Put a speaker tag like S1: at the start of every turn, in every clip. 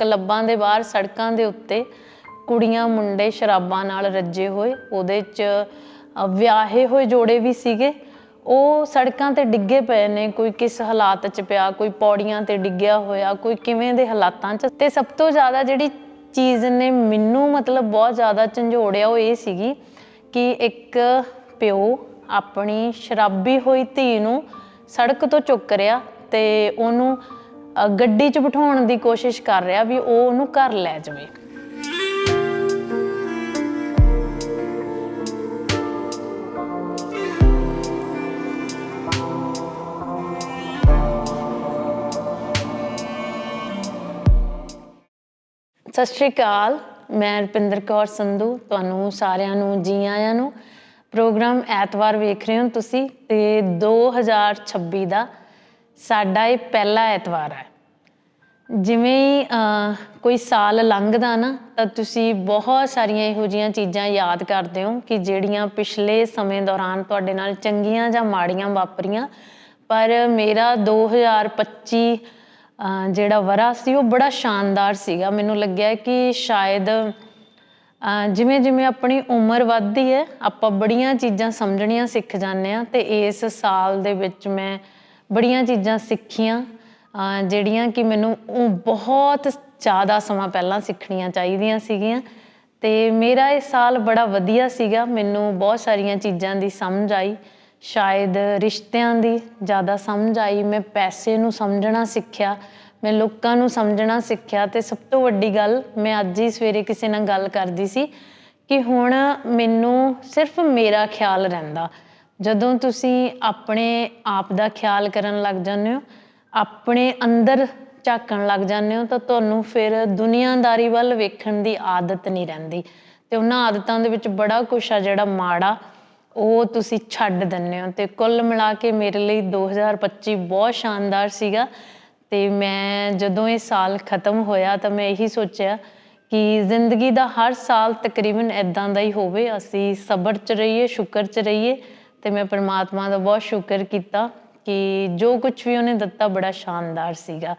S1: ਕਲੱਬਾਂ ਦੇ ਬਾਹਰ, ਸੜਕਾਂ ਦੇ ਉੱਤੇ ਕੁੜੀਆਂ, ਮੁੰਡੇ ਸ਼ਰਾਬਾਂ ਨਾਲ ਰੱਜੇ ਹੋਏ, ਉਹਦੇ 'ਚ ਵਿਆਹੇ ਹੋਏ ਜੋੜੇ ਵੀ ਸੀਗੇ। ਉਹ ਸੜਕਾਂ ਤੇ ਡਿੱਗੇ ਪਏ ਨੇ, ਕੋਈ ਕਿਸ ਹਾਲਾਤ 'ਚ ਪਿਆ, ਕੋਈ ਪੌੜੀਆਂ ਤੇ ਡਿੱਗਿਆ ਹੋਇਆ, ਕੋਈ ਕਿਵੇਂ ਦੇ ਹਾਲਾਤਾਂ 'ਚ। ਤੇ ਸਭ ਤੋਂ ਜ਼ਿਆਦਾ ਜਿਹੜੀ ਚੀਜ਼ ਨੇ ਮੈਨੂੰ ਮਤਲਬ ਬਹੁਤ ਜ਼ਿਆਦਾ ਝੰਜੋੜਿਆ ਉਹ ਇਹ ਸੀਗੀ ਕਿ ਇੱਕ ਪਿਓ ਆਪਣੀ ਸ਼ਰਾਬੀ ਹੋਈ ਧੀ ਨੂੰ ਸੜਕ ਤੋਂ ਚੁੱਕ ਰਿਆ ਤੇ ਉਹਨੂੰ ਗੱਡੀ 'ਚ ਬਿਠਾਉਣ ਦੀ ਕੋਸ਼ਿਸ਼ ਕਰ ਰਿਹਾ ਵੀ ਉਹ ਉਹਨੂੰ ਘਰ ਲੈ ਜਾਵੇ। ਸਤਿ ਸ਼੍ਰੀ ਅਕਾਲ, ਮੈਂ ਰੁਪਿੰਦਰ ਕੌਰ ਸੰਧੂ, ਤੁਹਾਨੂੰ ਸਾਰਿਆਂ ਨੂੰ, ਜੀ ਆਇਆਂ ਨੂੰ। ਪ੍ਰੋਗਰਾਮ ਐਤਵਾਰ ਵੇਖ ਰਹੇ ਹੋ ਤੁਸੀਂ ਤੇ 2026 ਦਾ ਸਾਡਾ ਇਹ ਪਹਿਲਾ ਐਤਵਾਰ ਹੈ। ਜਿਵੇਂ ਹੀ ਅਹ, ਕੋਈ ਸਾਲ ਲੰਘਦਾ ਨਾ ਤਾਂ ਤੁਸੀਂ ਬਹੁਤ ਸਾਰੀਆਂ ਇਹੋ ਜੀਆਂ ਚੀਜ਼ਾਂ ਯਾਦ ਕਰਦੇ ਹੋ ਕਿ ਜਿਹੜੀਆਂ ਪਿਛਲੇ ਸਮੇਂ ਦੌਰਾਨ ਤੁਹਾਡੇ ਨਾਲ ਚੰਗੀਆਂ ਜਾਂ ਮਾੜੀਆਂ ਵਾਪਰੀਆਂ। ਪਰ ਮੇਰਾ 2025 ਅਹ, ਜਿਹੜਾ ਵਰਾ ਸੀ ਉਹ ਬੜਾ ਸ਼ਾਨਦਾਰ ਸੀਗਾ। ਮੈਨੂੰ ਲੱਗਿਆ ਕਿ ਸ਼ਾਇਦ ਅਹ, ਜਿਵੇਂ ਜਿਵੇਂ ਆਪਣੀ ਉਮਰ ਵੱਧਦੀ ਹੈ ਆਪਾਂ ਬੜੀਆਂ ਚੀਜ਼ਾਂ ਸਮਝਣੀਆਂ ਸਿੱਖ ਜਾਂਦੇ ਆ ਤੇ ਇਸ ਸਾਲ ਦੇ ਵਿੱਚ ਮੈਂ ਬੜੀਆਂ ਚੀਜ਼ਾਂ ਸਿੱਖੀਆਂ ਜਿਹੜੀਆਂ ਕਿ ਮੈਨੂੰ ਉਹ ਬਹੁਤ ਜ਼ਿਆਦਾ ਸਮਾਂ ਪਹਿਲਾਂ ਸਿੱਖਣੀਆਂ ਚਾਹੀਦੀਆਂ ਸੀਗੀਆਂ। ਤੇ ਮੇਰਾ ਇਹ ਸਾਲ ਬੜਾ ਵਧੀਆ ਸੀਗਾ। ਮੈਨੂੰ ਬਹੁਤ ਸਾਰੀਆਂ ਚੀਜ਼ਾਂ ਦੀ ਸਮਝ ਆਈ। ਸ਼ਾਇਦ ਰਿਸ਼ਤਿਆਂ ਦੀ ਜ਼ਿਆਦਾ ਸਮਝ ਆਈ। ਮੈਂ ਪੈਸੇ ਨੂੰ ਸਮਝਣਾ ਸਿੱਖਿਆ। ਮੈਂ ਲੋਕਾਂ ਨੂੰ ਸਮਝਣਾ ਸਿੱਖਿਆ। ਤੇ ਸਭ ਤੋਂ ਵੱਡੀ ਗੱਲ ਮੈਂ ਅੱਜ ਹੀ ਸਵੇਰੇ ਕਿਸੇ ਨਾਲ ਗੱਲ ਕਰਦੀ ਸੀ ਕਿ ਹੁਣ ਮੈਨੂੰ ਸਿਰਫ ਮੇਰਾ ਖਿਆਲ ਰਹਿੰਦਾ। ਜਦੋਂ ਤੁਸੀਂ ਆਪਣੇ ਆਪ ਦਾ ਖਿਆਲ ਕਰਨ ਲੱਗ ਜਾਂਦੇ ਹੋ, ਆਪਣੇ ਅੰਦਰ ਝਾਕਣ ਲੱਗ ਜਾਂਦੇ ਹੋ, ਤਾਂ ਤੁਹਾਨੂੰ ਫਿਰ ਦੁਨੀਆਦਾਰੀ ਵੱਲ ਵੇਖਣ ਦੀ ਆਦਤ ਨਹੀਂ ਰਹਿੰਦੀ। ਤੇ ਉਹਨਾਂ ਆਦਤਾਂ ਦੇ ਵਿੱਚ ਬੜਾ ਕੁਛ ਆ ਜਿਹੜਾ ਮਾੜਾ, ਉਹ ਤੁਸੀਂ ਛੱਡ ਦਿੰਦੇ ਹੋ। ਤੇ ਕੁੱਲ ਮਿਲਾ ਕੇ ਮੇਰੇ ਲਈ 2025 ਬਹੁਤ ਸ਼ਾਨਦਾਰ ਸੀਗਾ। ਤੇ ਮੈਂ ਜਦੋਂ ਇਹ ਸਾਲ ਖਤਮ ਹੋਇਆ, ਤਾਂ ਮੈਂ ਇਹੀ ਸੋਚਿਆ ਕਿ ਜ਼ਿੰਦਗੀ ਦਾ ਹਰ ਸਾਲ ਤਕਰੀਬਨ ਇਦਾਂ ਦਾ ਹੀ ਹੋਵੇ। ਅਸੀਂ ਸਬਰ 'ਚ ਰਹੀਏ, ਸ਼ੁਕਰ 'ਚ ਰਹੀਏ। ਤੇ ਮੈਂ ਪਰਮਾਤਮਾ ਦਾ ਬਹੁਤ ਸ਼ੁਕਰ ਕੀਤਾ ਕਿ ਜੋ ਕੁਝ ਵੀ ਉਹਨੇ ਦਿੱਤਾ ਬੜਾ ਸ਼ਾਨਦਾਰ ਸੀਗਾ।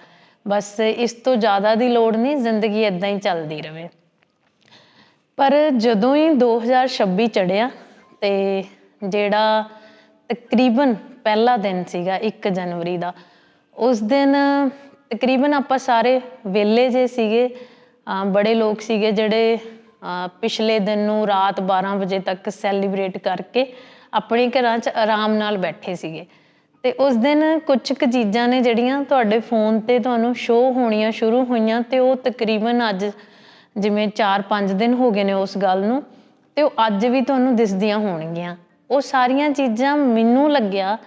S1: ਬਸ ਇਸ ਤੋਂ ਜ਼ਿਆਦਾ ਦੀ ਲੋੜ ਨਹੀਂ, ਜ਼ਿੰਦਗੀ ਇਦਾਂ ਹੀ ਚੱਲਦੀ ਰਵੇ। ਪਰ ਜਦੋਂ ਹੀ 2026 ਚੜਿਆ ਤੇ ਜਿਹੜਾ ਤਕਰੀਬਨ ਪਹਿਲਾ ਦਿਨ ਸੀਗਾ 1 ਜਨਵਰੀ ਦਾ, ਉਸ ਦਿਨ ਤਕਰੀਬਨ ਆਪਾਂ ਸਾਰੇ ਵਿਹਲੇ ਜੇ ਸੀਗੇ ਬੜੇ ਲੋਕ ਸੀਗੇ ਜਿਹੜੇ ਪਿਛਲੇ ਦਿਨ ਨੂੰ ਰਾਤ 12 ਵਜੇ ਤੱਕ ਸੈਲੀਬ੍ਰੇਟ ਕਰਕੇ ਆਪਣੇ ਘਰਾਂ 'ਚ ਆਰਾਮ ਨਾਲ ਬੈਠੇ ਸੀਗੇ। ਤੇ ਉਸ ਦਿਨ ਕੁਝ ਕੁ ਚੀਜ਼ਾਂ ਨੇ ਜਿਹੜੀਆਂ ਤੁਹਾਡੇ ਫੋਨ ਤੇ ਤੁਹਾਨੂੰ ਸ਼ੋਅ ਹੋਣੀਆਂ ਸ਼ੁਰੂ ਹੋਈਆਂ ਤੇ ਉਹ ਤਕਰੀਬਨ ਅੱਜ ਜਿਵੇਂ 4-5 ਦਿਨ ਹੋ ਗਏ ਨੇ ਉਸ ਗੱਲ ਨੂੰ, ਤੇ ਉਹ ਅੱਜ ਵੀ ਤੁਹਾਨੂੰ ਦਿਸਦੀਆਂ ਹੋਣਗੀਆਂ। ਉਹ ਸਾਰੀਆਂ ਚੀਜ਼ਾਂ ਮੈਨੂੰ ਲੱਗਿਆ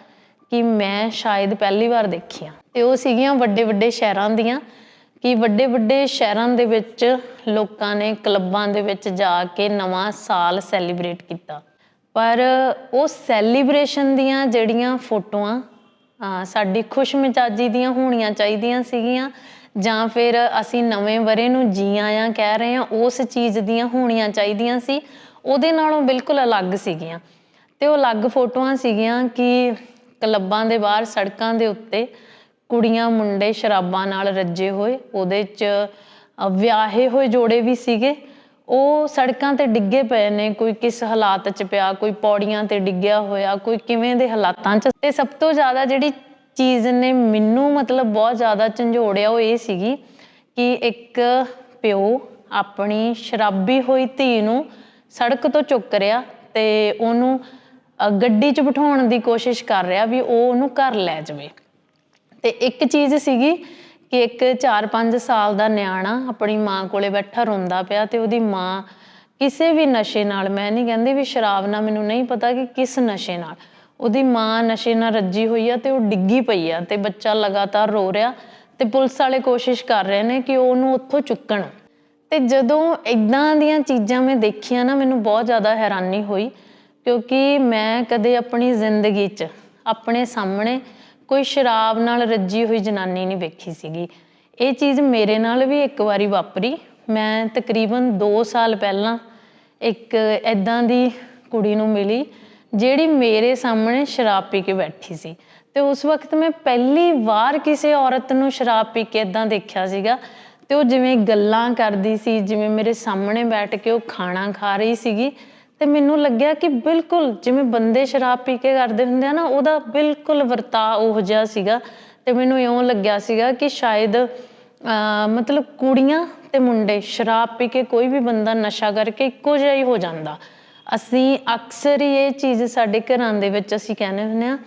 S1: ਕਿ ਮੈਂ ਸ਼ਾਇਦ ਪਹਿਲੀ ਵਾਰ ਦੇਖੀਆਂ। ਤੇ ਉਹ ਸੀਗੀਆਂ ਵੱਡੇ ਵੱਡੇ ਸ਼ਹਿਰਾਂ ਦੀਆਂ, ਕਿ ਵੱਡੇ ਵੱਡੇ ਸ਼ਹਿਰਾਂ ਦੇ ਵਿੱਚ ਲੋਕਾਂ ਨੇ ਕਲੱਬਾਂ ਦੇ ਵਿੱਚ ਜਾ ਕੇ ਨਵਾਂ ਸਾਲ ਸੈਲੀਬ੍ਰੇਟ ਕੀਤਾ। ਪਰ ਉਹ ਸੈਲੀਬ੍ਰੇਸ਼ਨ ਦੀਆਂ ਜਿਹੜੀਆਂ ਫੋਟੋਆਂ, ਅਹ ਸਾਡੀ ਖੁਸ਼ਮਿਜਾਜੀ ਦੀਆਂ ਹੋਣੀਆਂ ਚਾਹੀਦੀਆਂ ਸੀਗੀਆਂ, ਜਾਂ ਫਿਰ ਅਸੀਂ ਨਵੇਂ ਵਰੇ ਨੂੰ ਜੀ ਆਇਆਂ ਕਹਿ ਰਹੇ ਹਾਂ, ਉਸ ਚੀਜ਼ ਦੀਆਂ ਹੋਣੀਆਂ ਚਾਹੀਦੀਆਂ ਸੀ, ਉਹਦੇ ਨਾਲੋਂ ਬਿਲਕੁਲ ਅਲੱਗ ਸੀਗੀਆਂ। ਤੇ ਉਹ ਅਲੱਗ ਫੋਟੋਆਂ ਸੀਗੀਆਂ ਕਿ ਕਲੱਬਾਂ ਦੇ ਬਾਹਰ, ਸੜਕਾਂ ਦੇ ਉੱਤੇ ਕੁੜੀਆਂ, ਮੁੰਡੇ ਸ਼ਰਾਬਾਂ ਨਾਲ ਰੱਜੇ ਹੋਏ, ਉਹਦੇ 'ਚ ਵਿਆਹੇ ਹੋਏ ਜੋੜੇ ਵੀ ਸੀਗੇ ਉਹ ਸੜਕਾਂ ਤੇ ਡਿੱਗੇ ਪਏ ਨੇ, ਕੋਈ ਕਿਸ ਹਾਲਾਤ 'ਚ ਪਿਆ, ਕੋਈ ਪੌੜੀਆਂ ਤੇ ਡਿੱਗਿਆ ਹੋਇਆ, ਕੋਈ ਕਿਵੇਂ ਦੇ ਹਾਲਾਤਾਂ 'ਚ। ਤੇ ਸਭ ਤੋਂ ਜ਼ਿਆਦਾ ਜਿਹੜੀ ਚੀਜ਼ ਨੇ ਮੈਨੂੰ ਮਤਲਬ ਬਹੁਤ ਜ਼ਿਆਦਾ ਝੰਜੋੜਿਆ ਉਹ ਇਹ ਸੀਗੀ ਕਿ ਇੱਕ ਪਿਓ ਆਪਣੀ ਸ਼ਰਾਬੀ ਹੋਈ ਧੀ ਨੂੰ ਸੜਕ ਤੋਂ ਚੁੱਕ ਰਿਹਾ ਤੇ ਉਹਨੂੰ ਗੱਡੀ 'ਚ ਬਿਠਾਉਣ ਦੀ ਕੋਸ਼ਿਸ਼ ਕਰ ਰਿਹਾ ਵੀ ਉਹ ਉਹਨੂੰ ਘਰ ਲੈ ਜਾਵੇ। ਤੇ ਇੱਕ ਚੀਜ਼ ਸੀਗੀ ਕਿ ਇੱਕ 4-5 ਸਾਲ ਦਾ ਨਿਆਣਾ ਆਪਣੀ ਮਾਂ ਕੋਲੇ ਬੈਠਾ ਰੋਂਦਾ ਪਿਆ ਤੇ ਉਹਦੀ ਮਾਂ ਕਿਸੇ ਵੀ ਨਸ਼ੇ ਨਾਲ, ਮੈਂ ਨਹੀਂ ਕਹਿੰਦੀ ਵੀ ਸ਼ਰਾਬ ਨਾਲ, ਮੈਨੂੰ ਨਹੀਂ ਪਤਾ ਕਿ ਕਿਸ ਨਸ਼ੇ ਨਾਲ। ਉਹਦੀ ਮਾਂ ਨਸ਼ੇ ਨਾਲ ਰੱਜੀ ਹੋਈ ਆ ਤੇ ਉਹ ਡਿੱਗੀ ਪਈ ਆ ਤੇ ਬੱਚਾ ਲਗਾਤਾਰ ਰੋ ਰਿਹਾ ਤੇ ਪੁਲਿਸ ਵਾਲੇ ਕੋਸ਼ਿਸ਼ ਕਰ ਰਹੇ ਨੇ ਕਿ ਉਹਨੂੰ ਉੱਥੋਂ ਚੁੱਕਣ। ਤੇ ਜਦੋਂ ਇਦਾਂ ਦੀਆਂ ਚੀਜ਼ਾਂ ਮੈਂ ਦੇਖੀਆਂ ਨਾ, ਮੈਨੂੰ ਬਹੁਤ ਜ਼ਿਆਦਾ ਹੈਰਾਨੀ ਹੋਈ ਕਿਉਂਕਿ ਮੈਂ ਕਦੇ ਆਪਣੀ ਜ਼ਿੰਦਗੀ 'ਚ, ਆਪਣੇ ਸਾਹਮਣੇ ਕੋਈ ਸ਼ਰਾਬ ਨਾਲ ਰੱਜੀ ਹੋਈ ਜਨਾਨੀ ਨਹੀਂ ਵੇਖੀ ਸੀਗੀ। ਇਹ ਚੀਜ਼ ਮੇਰੇ ਨਾਲ ਵੀ ਇੱਕ ਵਾਰੀ ਵਾਪਰੀ। ਮੈਂ ਤਕਰੀਬਨ 2 ਸਾਲ ਪਹਿਲਾਂ ਇੱਕ ਐਦਾਂ ਦੀ ਕੁੜੀ ਨੂੰ ਮਿਲੀ, ਜਿਹੜੀ ਮੇਰੇ ਸਾਹਮਣੇ ਸ਼ਰਾਬ ਪੀ ਕੇ ਬੈਠੀ ਸੀ। ਤੇ ਉਸ ਵਕਤ ਮੈਂ ਪਹਿਲੀ ਵਾਰ ਕਿਸੇ ਔਰਤ ਨੂੰ ਸ਼ਰਾਬ ਪੀ ਕੇ ਇਦਾਂ ਦੇਖਿਆ ਸੀਗਾ। ਤੇ ਉਹ ਜਿਵੇਂ ਗੱਲਾਂ ਕਰਦੀ ਸੀ, ਜਿਵੇਂ ਮੇਰੇ ਸਾਹਮਣੇ ਬੈਠ ਕੇ ਉਹ ਖਾਣਾ ਖਾ ਰਹੀ ਸੀਗੀ। ਤੇ ਮੈਨੂੰ ਲੱਗਿਆ ਕਿ ਬਿਲਕੁਲ ਜਿਵੇਂ ਬੰਦੇ ਸ਼ਰਾਬ ਪੀ ਕੇ ਕਰਦੇ ਹੁੰਦੇ ਆ ਨਾ, ਉਹਦਾ ਬਿਲਕੁਲ ਵਰਤਾਅ ਉਹ ਜਿਹਾ ਸੀਗਾ ਤੇ ਮੈਨੂੰ ਇਉਂ ਲੱਗਿਆ ਸੀਗਾ ਕਿ ਸ਼ਾਇਦ, ਅਹ, ਮਤਲਬ ਕੁੜੀਆਂ ਤੇ ਮੁੰਡੇ ਸ਼ਰਾਬ ਪੀ ਕੇ ਕੋਈ ਵੀ ਬੰਦਾ ਨਸ਼ਾ ਕਰਕੇ ਇੱਕੋ ਜਿਹਾ ਹੀ ਹੋ ਜਾਂਦਾ। ਅਸੀਂ ਅਕਸਰ ਹੀ ਇਹ ਚੀਜ਼ ਸਾਡੇ ਘਰਾਂ ਦੇ ਵਿੱਚ ਅਸੀਂ ਕਹਿੰਦੇ ਹੁੰਦੇ ਆ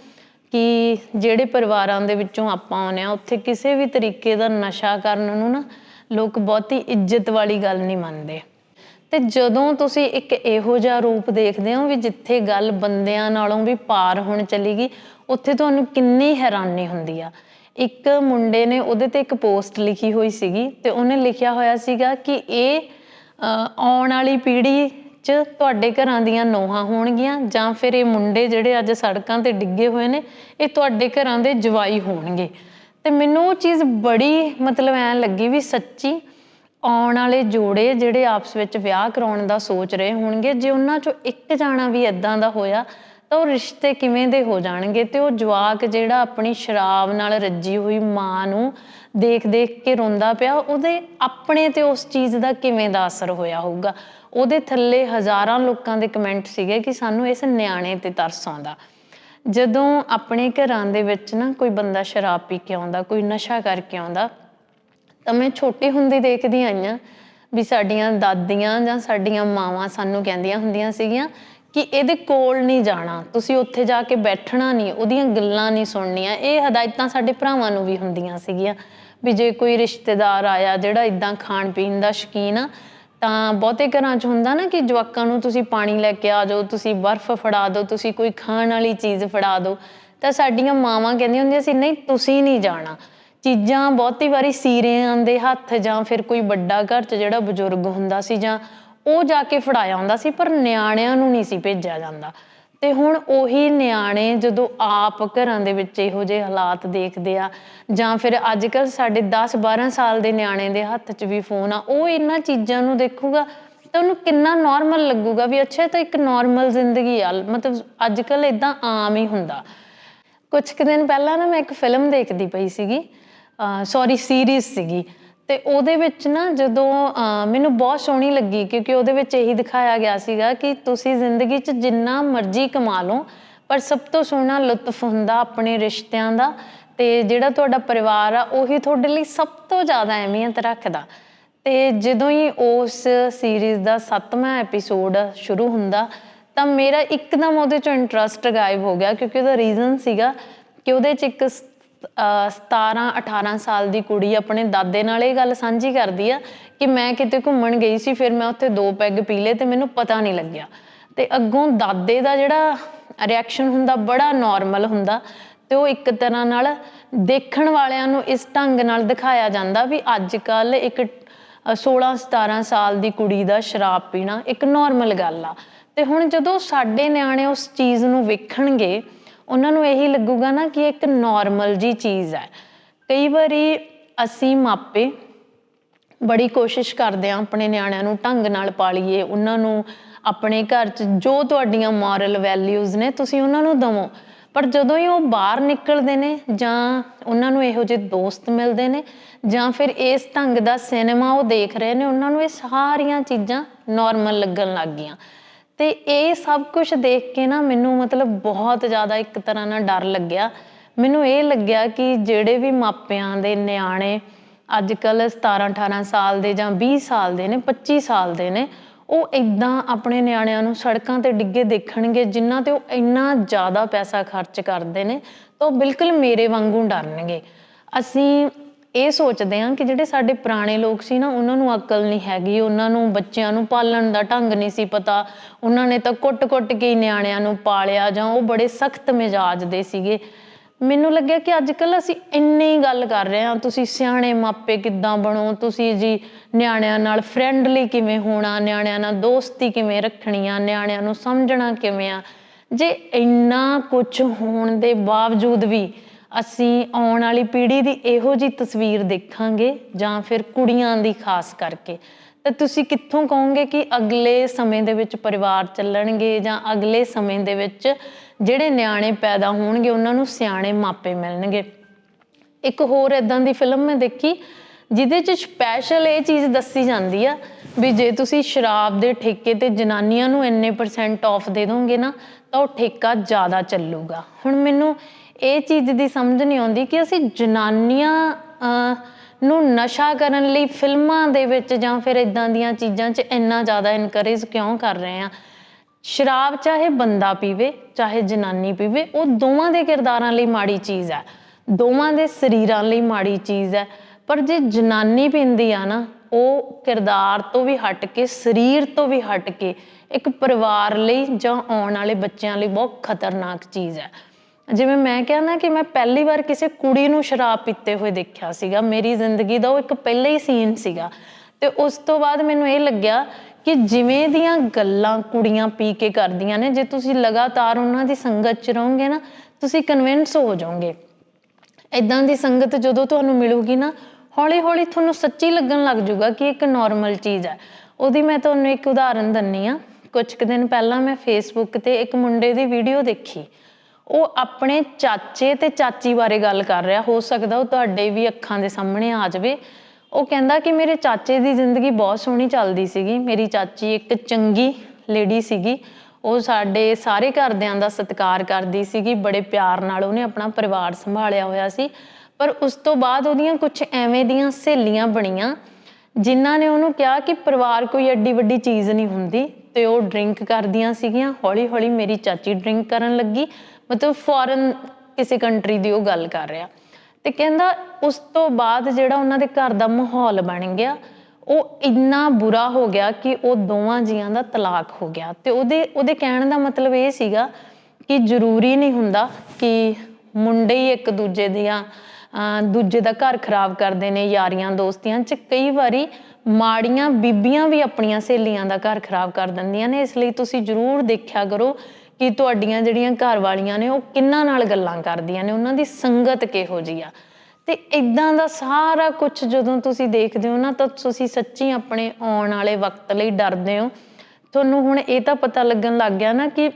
S1: ਕਿ ਜਿਹੜੇ ਪਰਿਵਾਰਾਂ ਦੇ ਵਿੱਚੋਂ ਆਪਾਂ ਆਉਂਦੇ ਆ ਉੱਥੇ ਕਿਸੇ ਵੀ ਤਰੀਕੇ ਦਾ ਨਸ਼ਾ ਕਰਨ ਨੂੰ ਨਾ ਲੋਕ ਬਹੁਤੀ ਇੱਜ਼ਤ ਵਾਲੀ ਗੱਲ ਨਹੀਂ ਮੰਨਦੇ। ਤੇ ਜਦੋਂ ਤੁਸੀਂ ਇੱਕ ਇਹੋ ਜਿਹਾ ਰੂਪ ਦੇਖਦੇ ਹੋ ਵੀ ਜਿੱਥੇ ਗੱਲ ਬੰਦਿਆਂ ਨਾਲੋਂ ਵੀ ਪਾਰ ਹੋਣ ਚਲੀ ਗਈ, ਉੱਥੇ ਤੁਹਾਨੂੰ ਕਿੰਨੀ ਹੈਰਾਨੀ ਹੁੰਦੀ ਆ। ਇੱਕ ਮੁੰਡੇ ਨੇ ਉਹਦੇ ਤੇ ਇੱਕ ਪੋਸਟ ਲਿਖੀ ਹੋਈ ਸੀਗੀ ਤੇ ਉਹਨੇ ਲਿਖਿਆ ਹੋਇਆ ਸੀਗਾ ਕਿ ਇਹ ਆਉਣ ਵਾਲੀ ਪੀੜ੍ਹੀ 'ਚ ਤੁਹਾਡੇ ਘਰਾਂ ਦੀਆਂ ਨੋਹਾਂ ਹੋਣਗੀਆਂ ਜਾਂ ਫਿਰ ਇਹ ਮੁੰਡੇ ਜਿਹੜੇ ਅੱਜ ਸੜਕਾਂ ਤੇ ਡਿੱਗੇ ਹੋਏ ਨੇ, ਇਹ ਤੁਹਾਡੇ ਘਰਾਂ ਦੇ ਜਵਾਈ ਹੋਣਗੇ। ਤੇ ਮੈਨੂੰ ਉਹ ਚੀਜ਼ ਬੜੀ ਮਤਲਬ ਐ ਲੱਗੀ ਵੀ ਸੱਚੀ ਆਉਣ ਵਾਲੇ ਜੋੜੇ ਜਿਹੜੇ ਆਪਸ ਵਿੱਚ ਵਿਆਹ ਕਰਾਉਣ ਦਾ ਸੋਚ ਰਹੇ ਹੋਣਗੇ, ਜੇ ਉਹਨਾਂ ਚੋਂ ਇੱਕ ਜਾਣਾ ਵੀ ਇਦਾਂ ਦਾ ਹੋਇਆ, ਤਾਂ ਉਹ ਰਿਸ਼ਤੇ ਕਿਵੇਂ ਦੇ ਹੋ ਜਾਣਗੇ? ਤੇ ਉਹ ਜਵਾਕ ਜਿਹੜਾ ਆਪਣੀ ਸ਼ਰਾਬ ਨਾਲ ਰੱਜੀ ਹੋਈ ਮਾਂ ਨੂੰ ਦੇਖ ਦੇਖ ਕੇ ਰੋਂਦਾ ਪਿਆ, ਉਹਦੇ ਆਪਣੇ ਤੇ ਉਸ ਚੀਜ਼ ਦਾ ਕਿਵੇਂ ਦਾ ਅਸਰ ਹੋਇਆ ਹੋਊਗਾ? ਉਹਦੇ ਥੱਲੇ ਹਜ਼ਾਰਾਂ ਲੋਕਾਂ ਦੇ ਕਮੈਂਟ ਸੀਗੇ ਕਿ ਸਾਨੂੰ ਇਸ ਨਿਆਣੇ ਤੇ ਤਰਸ ਆਉਂਦਾ ਜਦੋਂ ਆਪਣੇ ਘਰਾਂ ਦੇ ਵਿੱਚ ਨਾ ਕੋਈ ਬੰਦਾ ਸ਼ਰਾਬ ਪੀ ਕੇ ਆਉਂਦਾ, ਕੋਈ ਨਸ਼ਾ ਕਰਕੇ ਆਉਂਦਾ ਤਾਂ ਮੈਂ ਛੋਟੀ ਹੁੰਦੀ ਦੇਖਦੀ ਆਈ ਆਈਆਂ ਵੀ ਸਾਡੀਆਂ ਦਾਦੀਆਂ ਜਾਂ ਸਾਡੀਆਂ ਮਾਵਾਂ ਸਾਨੂੰ ਕਹਿੰਦੀਆਂ ਹੁੰਦੀਆਂ ਸੀਗੀਆਂ ਕਿ ਇਹਦੇ ਕੋਲ ਨਹੀਂ ਜਾਣਾ, ਤੁਸੀਂ ਉੱਥੇ ਜਾ ਕੇ ਬੈਠਣਾ ਨਹੀਂ, ਉਹਦੀਆਂ ਗੱਲਾਂ ਨਹੀਂ ਸੁਣਨੀਆਂ। ਇਹ ਹਦਾਇਤਾਂ ਸਾਡੇ ਭਰਾਵਾਂ ਨੂੰ ਵੀ ਹੁੰਦੀਆਂ ਸੀਗੀਆਂ ਵੀ ਜੇ ਕੋਈ ਰਿਸ਼ਤੇਦਾਰ ਆਇਆ ਜਿਹੜਾ ਇਦਾਂ ਖਾਣ ਪੀਣ ਦਾ ਸ਼ੌਕੀਨ ਆ, ਤਾਂ ਬਹੁਤੇ ਘਰਾਂ 'ਚ ਹੁੰਦਾ ਨਾ ਕਿ ਜਵਾਕਾਂ ਨੂੰ ਤੁਸੀਂ ਪਾਣੀ ਲੈ ਕੇ ਆ ਜਾਓ, ਤੁਸੀਂ ਬਰਫ਼ ਫੜਾ ਦਿਓ, ਤੁਸੀਂ ਕੋਈ ਖਾਣ ਵਾਲੀ ਚੀਜ਼ ਫੜਾ ਦਿਓ, ਤਾਂ ਸਾਡੀਆਂ ਮਾਵਾਂ ਕਹਿੰਦੀਆਂ ਹੁੰਦੀਆਂ ਸੀ, ਨਹੀਂ, ਤੁਸੀਂ ਨਹੀਂ ਜਾਣਾ। ਚੀਜ਼ਾਂ ਬਹੁਤੀ ਵਾਰੀ ਸੀਰਿਆਂ ਦੇ ਹੱਥ ਜਾਂ ਫਿਰ ਕੋਈ ਵੱਡਾ ਘਰ 'ਚ ਜਿਹੜਾ ਬਜ਼ੁਰਗ ਹੁੰਦਾ ਸੀ ਜਾਂ ਉਹ ਜਾ ਕੇ ਫੜਾਇਆ ਹੁੰਦਾ ਸੀ, ਪਰ ਨਿਆਣਿਆਂ ਨੂੰ ਨਹੀਂ ਸੀ ਭੇਜਿਆ ਜਾਂਦਾ। ਤੇ ਹੁਣ ਉਹੀ ਨਿਆਣੇ ਜਦੋਂ ਆਪ ਘਰਾਂ ਦੇ ਵਿੱਚ ਇਹੋ ਜਿਹੇ ਹਾਲਾਤ ਦੇਖਦੇ ਆ, ਜਾਂ ਫਿਰ ਅੱਜ ਕੱਲ ਸਾਡੇ 10 12 ਸਾਲ ਦੇ ਨਿਆਣੇ ਦੇ ਹੱਥ 'ਚ ਵੀ ਫੋਨ ਆ, ਉਹ ਇਹਨਾਂ ਚੀਜ਼ਾਂ ਨੂੰ ਦੇਖੂਗਾ ਤਾਂ ਉਹਨੂੰ ਕਿੰਨਾ ਨਾਰਮਲ ਲੱਗੂਗਾ ਵੀ ਅੱਛਾ ਇਹ ਤਾਂ ਇੱਕ ਨਾਰਮਲ ਜ਼ਿੰਦਗੀ ਆ, ਮਤਲਬ ਅੱਜ ਕੱਲ ਇਦਾਂ ਆਮ ਹੀ ਹੁੰਦਾ। ਕੁਝ ਕੁ ਦਿਨ ਪਹਿਲਾਂ ਨਾ ਮੈਂ ਇੱਕ ਫਿਲਮ ਦੇਖਦੀ ਪਈ ਸੀਗੀ ਸੌਰੀ ਸੀਰੀਜ਼ ਸੀਗੀ। ਤੇ ਉਹਦੇ ਵਿੱਚ ਨਾ ਜਦੋਂ ਮੈਨੂੰ ਬਹੁਤ ਸੋਹਣੀ ਲੱਗੀ ਕਿਉਂਕਿ ਉਹਦੇ ਵਿੱਚ ਇਹੀ ਦਿਖਾਇਆ ਗਿਆ ਸੀਗਾ ਕਿ ਤੁਸੀਂ ਜ਼ਿੰਦਗੀ 'ਚ ਜਿੰਨਾ ਮਰਜ਼ੀ ਕਮਾ ਲਓ, ਪਰ ਸਭ ਤੋਂ ਸੋਹਣਾ ਲੁਤਫ ਹੁੰਦਾ ਆਪਣੇ ਰਿਸ਼ਤਿਆਂ ਦਾ ਤੇ ਜਿਹੜਾ ਤੁਹਾਡਾ ਪਰਿਵਾਰ ਆ, ਉਹੀ ਤੁਹਾਡੇ ਲਈ ਸਭ ਤੋਂ ਜ਼ਿਆਦਾ ਅਹਿਮੀਅਤ ਰੱਖਦਾ। ਤੇ ਜਦੋਂ ਹੀ ਉਸ ਸੀਰੀਜ਼ ਦਾ 7ਵਾਂ ਐਪੀਸੋਡ ਸ਼ੁਰੂ ਹੁੰਦਾ, ਤਾਂ ਮੇਰਾ ਇੱਕਦਮ ਉਹਦੇ ਚੋਂ ਇੰਟਰਸਟ ਗਾਇਬ ਹੋ ਗਿਆ ਕਿਉਂਕਿ ਉਹਦਾ ਰੀਜ਼ਨ ਸੀਗਾ ਕਿ ਉਹਦੇ ਚ ਇੱਕ 17 18 ਸਾਲ ਦੀ ਕੁੜੀ ਆਪਣੇ ਦਾਦੇ ਨਾਲ ਇਹ ਗੱਲ ਸਾਂਝੀ ਕਰਦੀ ਆ ਕਿ ਮੈਂ ਕਿਤੇ ਘੁੰਮਣ ਗਈ ਸੀ, ਫਿਰ ਮੈਂ ਉੱਥੇ ਦੋ ਪੈਗ ਪੀ ਲਏ ਤੇ ਮੈਨੂੰ ਪਤਾ ਨਹੀਂ ਲੱਗਿਆ। ਤੇ ਅੱਗੋਂ ਦਾਦੇ ਦਾ ਜਿਹੜਾ ਰਿਐਕਸ਼ਨ ਹੁੰਦਾ ਬੜਾ ਨਾਰਮਲ ਹੁੰਦਾ ਤੇ ਉਹ ਇੱਕ ਤਰ੍ਹਾਂ ਨਾਲ ਦੇਖਣ ਵਾਲਿਆਂ ਨੂੰ ਇਸ ਢੰਗ ਨਾਲ ਦਿਖਾਇਆ ਜਾਂਦਾ ਵੀ ਅੱਜ ਕੱਲ ਇੱਕ 16 17 ਸਾਲ ਦੀ ਕੁੜੀ ਦਾ ਸ਼ਰਾਬ ਪੀਣਾ ਇੱਕ ਨਾਰਮਲ ਗੱਲ ਆ। ਤੇ ਹੁਣ ਜਦੋਂ ਸਾਡੇ ਨਿਆਣੇ ਉਸ ਚੀਜ਼ ਨੂੰ ਵੇਖਣਗੇ ਉਹਨਾਂ ਨੂੰ ਇਹੀ ਲੱਗੂਗਾ ਨਾ ਕਿ ਇੱਕ ਨਾਰਮਲ ਜੀ ਚੀਜ਼ ਹੈ। ਕਈ ਵਾਰੀ ਅਸੀਂ ਮਾਪੇ ਬੜੀ ਕੋਸ਼ਿਸ਼ ਕਰਦੇ ਆ ਆਪਣੇ ਨਿਆਣਿਆਂ ਨੂੰ ਢੰਗ ਨਾਲ ਪਾਲੀਏ, ਉਹਨਾਂ ਨੂੰ ਆਪਣੇ ਘਰ 'ਚ ਜੋ ਤੁਹਾਡੀਆਂ ਮੋਰਲ ਵੈਲਿਊਜ਼ ਨੇ ਤੁਸੀਂ ਉਹਨਾਂ ਨੂੰ ਦਵੋ। ਪਰ ਜਦੋਂ ਹੀ ਉਹ ਬਾਹਰ ਨਿਕਲਦੇ ਨੇ ਜਾਂ ਉਹਨਾਂ ਨੂੰ ਇਹੋ ਜਿਹੇ ਦੋਸਤ ਮਿਲਦੇ ਨੇ ਜਾਂ ਫਿਰ ਇਸ ਢੰਗ ਦਾ ਸਿਨੇਮਾ ਉਹ ਦੇਖ ਰਹੇ ਨੇ, ਉਹਨਾਂ ਨੂੰ ਇਹ ਸਾਰੀਆਂ ਚੀਜ਼ਾਂ ਨਾਰਮਲ ਲੱਗਣ ਲੱਗ ਗਈਆਂ। ਤੇ ਇਹ ਸਭ ਕੁਝ ਦੇਖ ਕੇ ਨਾ ਮੈਨੂੰ ਮਤਲਬ ਬਹੁਤ ਜ਼ਿਆਦਾ ਇੱਕ ਤਰ੍ਹਾਂ ਨਾਲ ਡਰ ਲੱਗਿਆ। ਮੈਨੂੰ ਇਹ ਲੱਗਿਆ ਕਿ ਜਿਹੜੇ ਵੀ ਮਾਪਿਆਂ ਦੇ ਨਿਆਣੇ ਅੱਜ ਕੱਲ 17 18 ਸਾਲ ਦੇ ਜਾਂ 20 ਸਾਲ ਦੇ ਨੇ 25 ਸਾਲ ਦੇ ਨੇ, ਉਹ ਇਦਾਂ ਆਪਣੇ ਨਿਆਣਿਆਂ ਨੂੰ ਸੜਕਾਂ ਤੇ ਡਿੱਗੇ ਦੇਖਣਗੇ ਜਿਨ੍ਹਾਂ ਤੇ ਉਹ ਇੰਨਾ ਜ਼ਿਆਦਾ ਪੈਸਾ ਖਰਚ ਕਰਦੇ ਨੇ ਤਾਂ ਉਹ ਬਿਲਕੁਲ ਮੇਰੇ ਵਾਂਗੂ ਡਰਨਗੇ। ਅਸੀਂ ਇਹ ਸੋਚਦੇ ਹਾਂ ਕਿ ਜਿਹੜੇ ਸਾਡੇ ਪੁਰਾਣੇ ਲੋਕ ਸੀ ਨਾ, ਉਹਨਾਂ ਨੂੰ ਅਕਲ ਨਹੀਂ ਹੈਗੀ, ਉਹਨਾਂ ਨੂੰ ਬੱਚਿਆਂ ਨੂੰ ਪਾਲਣ ਦਾ ਢੰਗ ਨਹੀਂ ਸੀ ਪਤਾ। ਉਹਨਾਂ ਨੇ ਤਾਂ ਕੁੱਟ-ਕੁੱਟ ਕੇ ਹੀ ਨਿਆਣਿਆਂ ਨੂੰ ਪਾਲਿਆ ਜਾਂ ਉਹ ਬੜੇ ਸਖਤ ਮਿਜਾਜ ਦੇ ਸੀਗੇ। ਮੈਨੂੰ ਲੱਗਿਆ ਕਿ ਅੱਜ ਕੱਲ ਅਸੀਂ ਇੰਨੀ ਗੱਲ ਕਰ ਰਹੇ ਹਾਂ। ਤੁਸੀਂ ਸਿਆਣੇ ਮਾਪੇ ਕਿੱਦਾਂ ਬਣੋ? ਤੁਸੀਂ ਜੀ ਨਿਆਣਿਆਂ ਨਾਲ ਫਰੈਂਡਲੀ ਕਿਵੇਂ ਹੋਣਾ? ਨਿਆਣਿਆਂ ਨਾਲ ਦੋਸਤੀ ਕਿਵੇਂ ਰੱਖਣੀ ਆ? ਨਿਆਣਿਆਂ ਨੂੰ ਸਮਝਣਾ ਕਿਵੇਂ ਆ? ਜੇ ਇੰਨਾ ਕੁਝ ਹੋਣ ਦੇ ਬਾਵਜੂਦ ਵੀ ਅਸੀਂ ਆਉਣ ਵਾਲੀ ਪੀੜ੍ਹੀ ਦੀ ਇਹੋ ਜੀ ਤਸਵੀਰ ਦੇਖਾਂਗੇ ਜਾਂ ਫਿਰ ਕੁੜੀਆਂ ਦੀ ਖਾਸ ਕਰਕੇ। ਤਾਂ ਤੁਸੀਂ ਕਿੱਥੋਂ ਕਹੋਗੇ ਕਿ ਅਗਲੇ ਸਮੇਂ ਦੇ ਵਿੱਚ ਪਰਿਵਾਰ ਚੱਲਣਗੇ ਜਾਂ ਅਗਲੇ ਸਮੇਂ ਦੇ ਵਿੱਚ ਜਿਹੜੇ ਨਿਆਣੇ ਪੈਦਾ ਹੋਣਗੇ, ਉਹਨਾਂ ਨੂੰ ਸਿਆਣੇ ਮਾਪੇ ਮਿਲਣਗੇ? ਇੱਕ ਹੋਰ ਇਦਾਂ ਦੀ ਫਿਲਮ ਮੈਂ ਦੇਖੀ, ਜਿਹਦੇ ਚ ਸਪੈਸ਼ਲ ਇਹ ਚੀਜ਼ ਦੱਸੀ ਜਾਂਦੀ ਆ ਵੀ ਜੇ ਤੁਸੀਂ ਸ਼ਰਾਬ ਦੇ ਠੇਕੇ ਤੇ ਜਨਾਨੀਆਂ ਨੂੰ ਇੰਨੇ ਪਰਸੈਂਟ ਆਫ ਦੇ ਦੋਗੇ ਨਾ, ਤਾਂ ਉਹ ਠੇਕਾ ਜ਼ਿਆਦਾ ਚੱਲੂਗਾ। ਹੁਣ ਮੈਨੂੰ ਇਹ ਚੀਜ਼ ਦੀ ਸਮਝ ਨਹੀਂ ਆਉਂਦੀ ਕਿ ਅਸੀਂ ਜਨਾਨੀਆਂ ਨੂੰ ਨਸ਼ਾ ਕਰਨ ਲਈ ਫਿਲਮਾਂ ਦੇ ਵਿੱਚ ਜਾਂ ਫਿਰ ਇਦਾਂ ਦੀਆਂ ਚੀਜ਼ਾਂ 'ਚ ਇੰਨਾ ਜ਼ਿਆਦਾ ਇਨਕਰੇਜ ਕਿਉਂ ਕਰ ਰਹੇ ਆ ਸ਼ਰਾਬ ਚਾਹੇ ਬੰਦਾ ਪੀਵੇ, ਚਾਹੇ ਜਨਾਨੀ ਪੀਵੇ, ਉਹ ਦੋਵਾਂ ਦੇ ਕਿਰਦਾਰਾਂ ਲਈ ਮਾੜੀ ਚੀਜ਼ ਹੈ। ਦੋਵਾਂ ਦੇ ਸਰੀਰਾਂ ਲਈ ਮਾੜੀ ਚੀਜ਼ ਹੈ। ਪਰ ਜੇ ਜਨਾਨੀ ਪੀਂਦੀ ਆ ਨਾ, ਉਹ ਕਿਰਦਾਰ ਤੋਂ ਵੀ ਹਟ ਕੇ, ਸਰੀਰ ਤੋਂ ਵੀ ਹਟ ਕੇ ਇੱਕ ਪਰਿਵਾਰ ਲਈ ਜਾਂ ਆਉਣ ਵਾਲੇ ਬੱਚਿਆਂ ਲਈ ਬਹੁਤ ਖਤਰਨਾਕ ਚੀਜ਼ ਹੈ। ਜਿਵੇਂ ਮੈਂ ਕਿਹਾ ਨਾ ਕਿ ਮੈਂ ਪਹਿਲੀ ਵਾਰ ਕਿਸੇ ਕੁੜੀ ਨੂੰ ਸ਼ਰਾਬ ਪੀਤੇ ਹੋਏ ਦੇਖਿਆ ਸੀਗਾ। ਮੇਰੀ ਜ਼ਿੰਦਗੀ ਦਾ ਉਹ ਇੱਕ ਪਹਿਲਾ ਹੀ ਸੀਨ ਸੀਗਾ। ਤੇ ਉਸ ਤੋਂ ਬਾਅਦ ਮੈਨੂੰ ਇਹ ਲੱਗਿਆ ਕਿ ਜਿਵੇਂ ਦੀਆਂ ਗੱਲਾਂ ਕੁੜੀਆਂ ਪੀ ਕੇ ਕਰਦੀਆਂ ਨੇ, ਜੇ ਤੁਸੀਂ ਲਗਾਤਾਰ ਉਹਨਾਂ ਦੀ ਸੰਗਤ 'ਚ ਰਹੋਗੇ ਨਾ, ਤੁਸੀਂ ਕਨਵਿੰਸ ਹੋ ਜਾਓਗੇ। ਇਦਾਂ ਦੀ ਸੰਗਤ ਜਦੋਂ ਤੁਹਾਨੂੰ ਮਿਲੂਗੀ ਨਾ ਹੌਲੀ ਹੌਲੀ ਤੁਹਾਨੂੰ ਸੱਚੀ ਲੱਗਣ ਲੱਗ ਜਾਊਗਾ ਕਿ ਇੱਕ ਨਾਰਮਲ ਚੀਜ਼ ਹੈ। ਉਹਦੀ ਮੈਂ ਤੁਹਾਨੂੰ ਇੱਕ ਉਦਾਹਰਨ ਦਿੰਨੀ ਆ ਕੁਝ ਕੁ ਦਿਨ ਪਹਿਲਾਂ ਮੈਂ ਫੇਸਬੁੱਕ ਤੇ ਇੱਕ ਮੁੰਡੇ ਦੀ ਵੀਡੀਓ ਦੇਖੀ। ਉਹ ਆਪਣੇ ਚਾਚੇ ਤੇ ਚਾਚੀ ਬਾਰੇ ਗੱਲ ਕਰ ਰਿਹਾ। ਹੋ ਸਕਦਾ ਉਹ ਤੁਹਾਡੇ ਵੀ ਅੱਖਾਂ ਦੇ ਸਾਹਮਣੇ ਆ ਜਾਵੇ। ਉਹ ਕਹਿੰਦਾ ਕਿ ਮੇਰੇ ਚਾਚੇ ਦੀ ਜ਼ਿੰਦਗੀ ਬਹੁਤ ਸੋਹਣੀ ਚੱਲਦੀ ਸੀਗੀ। ਮੇਰੀ ਚਾਚੀ ਇੱਕ ਚੰਗੀ ਲੇਡੀ ਸੀਗੀ। ਉਹ ਸਾਡੇ ਸਾਰੇ ਘਰਦਿਆਂ ਦਾ ਸਤਿਕਾਰ ਕਰਦੀ ਸੀਗੀ। ਬੜੇ ਪਿਆਰ ਨਾਲ ਉਹਨੇ ਆਪਣਾ ਪਰਿਵਾਰ ਸੰਭਾਲਿਆ ਹੋਇਆ ਸੀ। ਪਰ ਉਸ ਤੋਂ ਬਾਅਦ ਉਹਦੀਆਂ ਕੁਝ ਐਵੇਂ ਦੀਆਂ ਸਹੇਲੀਆਂ ਬਣੀਆਂ, ਜਿਨ੍ਹਾਂ ਨੇ ਉਹਨੂੰ ਕਿਹਾ ਕਿ ਪਰਿਵਾਰ ਕੋਈ ਐਡੀ ਵੱਡੀ ਚੀਜ਼ ਨਹੀਂ ਹੁੰਦੀ। ਤੇ ਉਹ ਡਰਿੰਕ ਕਰਦੀਆਂ ਸੀਗੀਆਂ। ਹੌਲੀ ਹੌਲੀ ਮੇਰੀ ਚਾਚੀ ਡਰਿੰਕ ਕਰਨ ਲੱਗੀ। ਮਤਲਬ ਫੋਰਨ ਕਿਸੇ ਕੰਟਰੀ ਦੀ ਉਹ ਗੱਲ ਕਰ ਰਿਹਾ। ਤੇ ਕਹਿੰਦਾ ਉਸ ਤੋਂ ਬਾਅਦ ਜਿਹੜਾ ਉਹਨਾਂ ਦੇ ਘਰ ਦਾ ਮਾਹੌਲ ਬਣ ਗਿਆ, ਉਹ ਇੰਨਾ ਬੁਰਾ ਹੋ ਗਿਆ ਕਿ ਉਹ ਦੋਵਾਂ ਜੀਆਂ ਦਾ ਤਲਾਕ ਹੋ ਗਿਆ। ਤੇ ਉਹਦੇ ਉਹਦੇ ਕਹਿਣ ਦਾ ਮਤਲਬ ਇਹ ਸੀਗਾ ਕਿ ਜ਼ਰੂਰੀ ਨਹੀਂ ਹੁੰਦਾ ਕਿ ਮੁੰਡੇ ਹੀ ਇੱਕ ਦੂਜੇ ਦੀਆਂ ਦੂਜੇ ਦਾ ਘਰ ਖਰਾਬ ਕਰਦੇ ਨੇ, ਯਾਰੀਆਂ, ਦੋਸਤੀਆਂ 'ਚ ਕਈ ਵਾਰੀ ਮਾੜੀਆਂ ਬੀਬੀਆਂ ਵੀ ਆਪਣੀਆਂ ਸਹੇਲੀਆਂ ਦਾ ਘਰ ਖਰਾਬ ਕਰ ਦਿੰਦੀਆਂ ਨੇ। ਇਸ ਲਈ ਤੁਸੀਂ ਜ਼ਰੂਰ ਦੇਖਿਆ ਕਰੋ ਕਿ ਤੁਹਾਡੀਆਂ ਜਿਹੜੀਆਂ ਘਰ ਵਾਲੀਆਂ ਨੇ, ਉਹ ਕਿੰਨਾਂ ਨਾਲ ਗੱਲਾਂ ਕਰਦੀਆਂ ਨੇ? ਉਹਨਾਂ ਦੀ ਸੰਗਤ ਕਿਹੋ ਜੀ ਆ? ਤੇ ਇਦਾਂ ਦਾ ਸਾਰਾ ਕੁਝ ਜਦੋਂ ਤੁਸੀਂ ਦੇਖਦੇ ਹੋ ਨਾ, ਤਾਂ ਤੁਸੀਂ ਸੱਚੀ ਆਪਣੇ ਆਉਣ ਵਾਲੇ ਵਕਤ ਲਈ ਡਰਦੇ ਹੋ। ਤੁਹਾਨੂੰ ਹੁਣ ਇਹ ਤਾਂ ਪਤਾ ਲੱਗਣ ਲੱਗ ਗਿਆ ਨਾ ਕਿ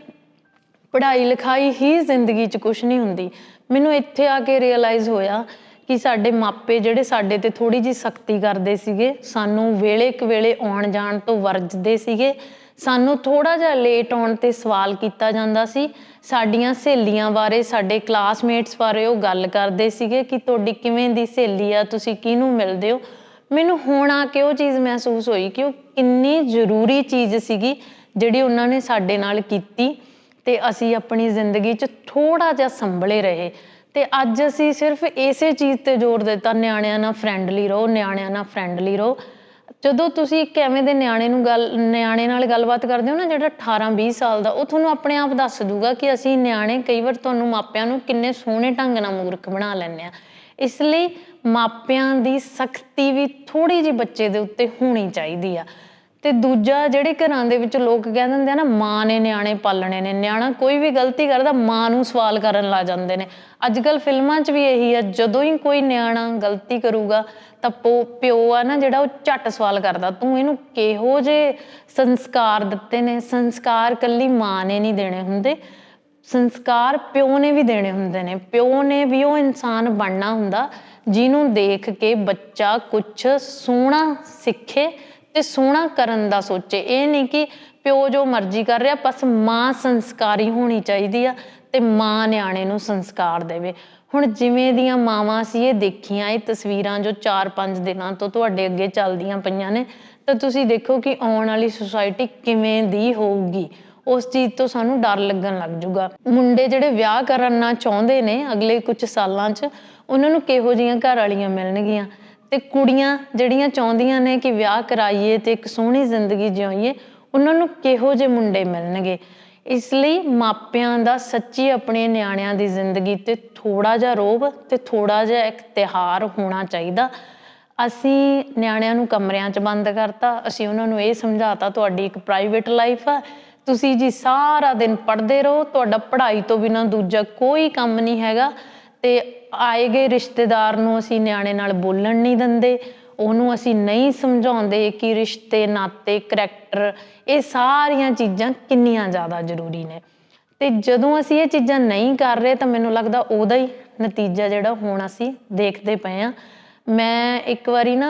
S1: ਪੜ੍ਹਾਈ ਲਿਖਾਈ ਹੀ ਜ਼ਿੰਦਗੀ 'ਚ ਕੁਝ ਨਹੀਂ ਹੁੰਦੀ। ਮੈਨੂੰ ਇੱਥੇ ਆ ਕੇ ਰਿਅਲਾਈਜ਼ ਹੋਇਆ ਕਿ ਸਾਡੇ ਮਾਪੇ ਜਿਹੜੇ ਸਾਡੇ ਤੇ ਥੋੜੀ ਜੀ ਸਖਤੀ ਕਰਦੇ ਸੀਗੇ, ਸਾਨੂੰ ਵੇਲੇ ਕੁ ਵੇਲੇ ਆਉਣ ਜਾਣ ਤੋਂ ਵਰਜਦੇ ਸੀਗੇ। ਸਾਨੂੰ ਥੋੜਾ ਜਿਹਾ ਲੇਟ ਆਉਣ ਤੇ ਸਵਾਲ ਕੀਤਾ ਜਾਂਦਾ ਸੀ। ਸਾਡੀਆਂ ਸਹੇਲੀਆਂ ਬਾਰੇ, ਸਾਡੇ ਕਲਾਸਮੇਟਸ ਬਾਰੇ ਉਹ ਗੱਲ ਕਰਦੇ ਸੀਗੇ ਕਿ ਤੁਹਾਡੀ ਕਿਵੇਂ ਦੀ ਸਹੇਲੀ ਆ, ਤੁਸੀਂ ਕਿਹਨੂੰ ਮਿਲਦੇ ਹੋ? ਮੈਨੂੰ ਹੁਣ ਆ ਕੇ ਉਹ ਚੀਜ਼ ਮਹਿਸੂਸ ਹੋਈ ਕਿ ਉਹ ਕਿੰਨੀ ਜ਼ਰੂਰੀ ਚੀਜ਼ ਸੀਗੀ ਜਿਹੜੀ ਉਹਨਾਂ ਨੇ ਸਾਡੇ ਨਾਲ ਕੀਤੀ ਤੇ ਅਸੀਂ ਆਪਣੀ ਜ਼ਿੰਦਗੀ 'ਚ ਥੋੜਾ ਜਿਹਾ ਸੰਭਲੇ ਰਹੇ। ਤੇ ਅੱਜ ਅਸੀਂ ਸਿਰਫ ਇਸੇ ਚੀਜ਼ ਤੇ ਜ਼ੋਰ ਦਿੱਤਾ, ਨਿਆਣਿਆਂ ਨਾਲ ਫਰੈਂਡਲੀ ਰਹੋ, ਨਿਆਣਿਆਂ ਨਾਲ ਫਰੈਂਡਲੀ ਰਹੋ। ਜਦੋਂ ਤੁਸੀਂ ਇੱਕ ਐਵੇਂ ਦੇ ਨਿਆਣੇ ਨੂੰ ਗੱਲ, ਨਿਆਣੇ ਨਾਲ ਗੱਲਬਾਤ ਕਰਦੇ ਹੋ ਨਾ ਜਿਹੜਾ 18 20 ਸਾਲ ਦਾ, ਉਹ ਤੁਹਾਨੂੰ ਆਪਣੇ ਆਪ ਦੱਸ ਦੂਗਾ ਕਿ ਅਸੀਂ ਨਿਆਣੇ ਕਈ ਵਾਰ ਤੁਹਾਨੂੰ ਮਾਪਿਆਂ ਨੂੰ ਕਿੰਨੇ ਸੋਹਣੇ ਢੰਗ ਨਾਲ ਮੂਰਖ ਬਣਾ ਲੈਂਦੇ ਆ ਇਸ ਲਈ ਮਾਪਿਆਂ ਦੀ ਸਖਤੀ ਵੀ ਥੋੜੀ ਜਿਹੀ ਬੱਚੇ ਦੇ ਉੱਤੇ ਹੋਣੀ ਚਾਹੀਦੀ ਆ। ਤੇ ਦੂਜਾ ਜਿਹੜੇ ਘਰਾਂ ਦੇ ਵਿੱਚ ਲੋਕ ਕਹਿ ਦਿੰਦੇ ਆ ਨਾ, ਮਾਂ ਨੇ ਨਿਆਣੇ ਪਾਲਣੇ ਨੇ, ਨਿਆਣਾ ਕੋਈ ਵੀ ਗਲਤੀ ਕਰਦਾ ਮਾਂ ਨੂੰ ਸਵਾਲ ਕਰਨ ਲਾ ਜਾਂਦੇ ਨੇ। ਅੱਜ ਕੱਲ ਫਿਲਮਾਂ 'ਚ ਵੀ ਇਹੀ ਆ, ਜਦੋਂ ਹੀ ਕੋਈ ਨਿਆਣਾ ਗਲਤੀ ਕਰੂਗਾ ਤਾਂ ਪੋ- ਪਿਓ ਆ ਨਾ ਜਿਹੜਾ ਉਹ ਝੱਟ ਸਵਾਲ ਕਰਦਾ, ਤੂੰ ਇਹਨੂੰ ਕਿਹੋ ਜੇ ਸੰਸਕਾਰ ਦਿੱਤੇ ਨੇ? ਸੰਸਕਾਰ ਕੱਲੀ ਮਾਂ ਨੇ ਨਹੀਂ ਦੇਣੇ ਹੁੰਦੇ। ਸੰਸਕਾਰ ਪਿਓ ਨੇ ਵੀ ਦੇਣੇ ਹੁੰਦੇ ਨੇ। ਪਿਓ ਨੇ ਵੀ ਉਹ ਇਨਸਾਨ ਬਣਨਾ ਹੁੰਦਾ, ਜਿਹਨੂੰ ਦੇਖ ਕੇ ਬੱਚਾ ਕੁਝ ਸੋਹਣਾ ਸਿੱਖੇ ਤੇ ਸੋਹਣਾ ਕਰਨ ਦਾ ਸੋਚੇ। ਇਹ ਨਹੀਂ ਕਿ ਪਿਓ ਜੋ ਮਰਜ਼ੀ ਕਰ ਰਿਹਾ, ਬਸ ਮਾਂ ਸੰਸਕਾਰੀ ਹੋਣੀ ਚਾਹੀਦੀ ਆ ਤੇ ਮਾਂ ਨਿਆਣੇ ਨੂੰ ਸੰਸਕਾਰ ਦੇਵੇ। ਹੁਣ ਜਿਵੇਂ ਦੀਆਂ ਮਾਵਾਂ ਸੀ ਇਹ ਦੇਖੀਆਂ, ਇਹ ਤਸਵੀਰਾਂ ਜੋ 4-5 ਦਿਨਾਂ ਤੋਂ ਤੁਹਾਡੇ ਅੱਗੇ ਚੱਲਦੀਆਂ ਪਈਆਂ ਨੇ, ਤਾਂ ਤੁਸੀਂ ਦੇਖੋ ਕਿ ਆਉਣ ਵਾਲੀ ਸੁਸਾਇਟੀ ਕਿਵੇਂ ਦੀ ਹੋਊਗੀ। ਉਸ ਚੀਜ਼ ਤੋਂ ਸਾਨੂੰ ਡਰ ਲੱਗਣ ਲੱਗ ਜੂਗਾ। ਮੁੰਡੇ ਜਿਹੜੇ ਵਿਆਹ ਕਰਨਾ ਚਾਹੁੰਦੇ ਨੇ ਅਗਲੇ ਕੁਝ ਸਾਲਾਂ 'ਚ, ਉਹਨਾਂ ਨੂੰ ਕਿਹੋ ਜੀਆਂ ਘਰ ਵਾਲੀਆਂ ਮਿਲਣਗੀਆਂ? ਤੇ ਕੁੜੀਆਂ ਜਿਹੜੀਆਂ ਚਾਹੁੰਦੀਆਂ ਨੇ ਕਿ ਵਿਆਹ ਕਰਾਈਏ ਤੇ ਇੱਕ ਸੋਹਣੀ ਜ਼ਿੰਦਗੀ ਜਿਉਈਏ, ਉਹਨਾਂ ਨੂੰ ਕਿਹੋ ਜਿਹੇ ਮੁੰਡੇ ਮਿਲਣਗੇ? ਇਸ ਲਈ ਮਾਪਿਆਂ ਦਾ ਸੱਚੀ ਆਪਣੇ ਨਿਆਣਿਆਂ ਦੀ ਜ਼ਿੰਦਗੀ ਤੇ ਥੋੜਾ ਜਿਹਾ ਰੋਬ ਤੇ ਥੋੜਾ ਜਿਹਾ ਇਖਤਿਹਾਰ ਹੋਣਾ ਚਾਹੀਦਾ। ਅਸੀਂ ਨਿਆਣਿਆਂ ਨੂੰ ਕਮਰਿਆਂ 'ਚ ਬੰਦ ਕਰਤਾ, ਅਸੀਂ ਉਹਨਾਂ ਨੂੰ ਇਹ ਸਮਝਾਤਾ, ਤੁਹਾਡੀ ਇੱਕ ਪ੍ਰਾਈਵੇਟ ਲਾਈਫ ਆ, ਤੁਸੀਂ ਜੀ ਸਾਰਾ ਦਿਨ ਪੜ੍ਹਦੇ ਰਹੋ, ਤੁਹਾਡਾ ਪੜ੍ਹਾਈ ਤੋਂ ਬਿਨਾ ਦੂਜਾ ਕੋਈ ਕੰਮ ਨਹੀਂ ਹੈਗਾ। ਤੇ ਆਏ ਗਏ ਰਿਸ਼ਤੇਦਾਰ ਨੂੰ ਅਸੀਂ ਨਿਆਣੇ ਨਾਲ ਬੋਲਣ ਨਹੀਂ ਦਿੰਦੇ, ਉਹਨੂੰ ਅਸੀਂ ਨਹੀਂ ਸਮਝਾਉਂਦੇ ਕਿ ਰਿਸ਼ਤੇ, ਨਾਤੇ ਕਰੈਕਟਰ ਇਹ ਸਾਰੀਆਂ ਚੀਜ਼ਾਂ ਕਿੰਨੀਆਂ ਜ਼ਿਆਦਾ ਜ਼ਰੂਰੀ ਨੇ। ਤੇ ਜਦੋਂ ਅਸੀਂ ਇਹ ਚੀਜ਼ਾਂ ਨਹੀਂ ਕਰ ਰਹੇ ਤਾਂ ਮੈਨੂੰ ਲੱਗਦਾ ਉਹਦਾ ਹੀ ਨਤੀਜਾ ਜਿਹੜਾ ਹੁਣ ਅਸੀਂ ਦੇਖਦੇ ਪਏ ਆ ਮੈਂ ਇੱਕ ਵਾਰੀ ਨਾ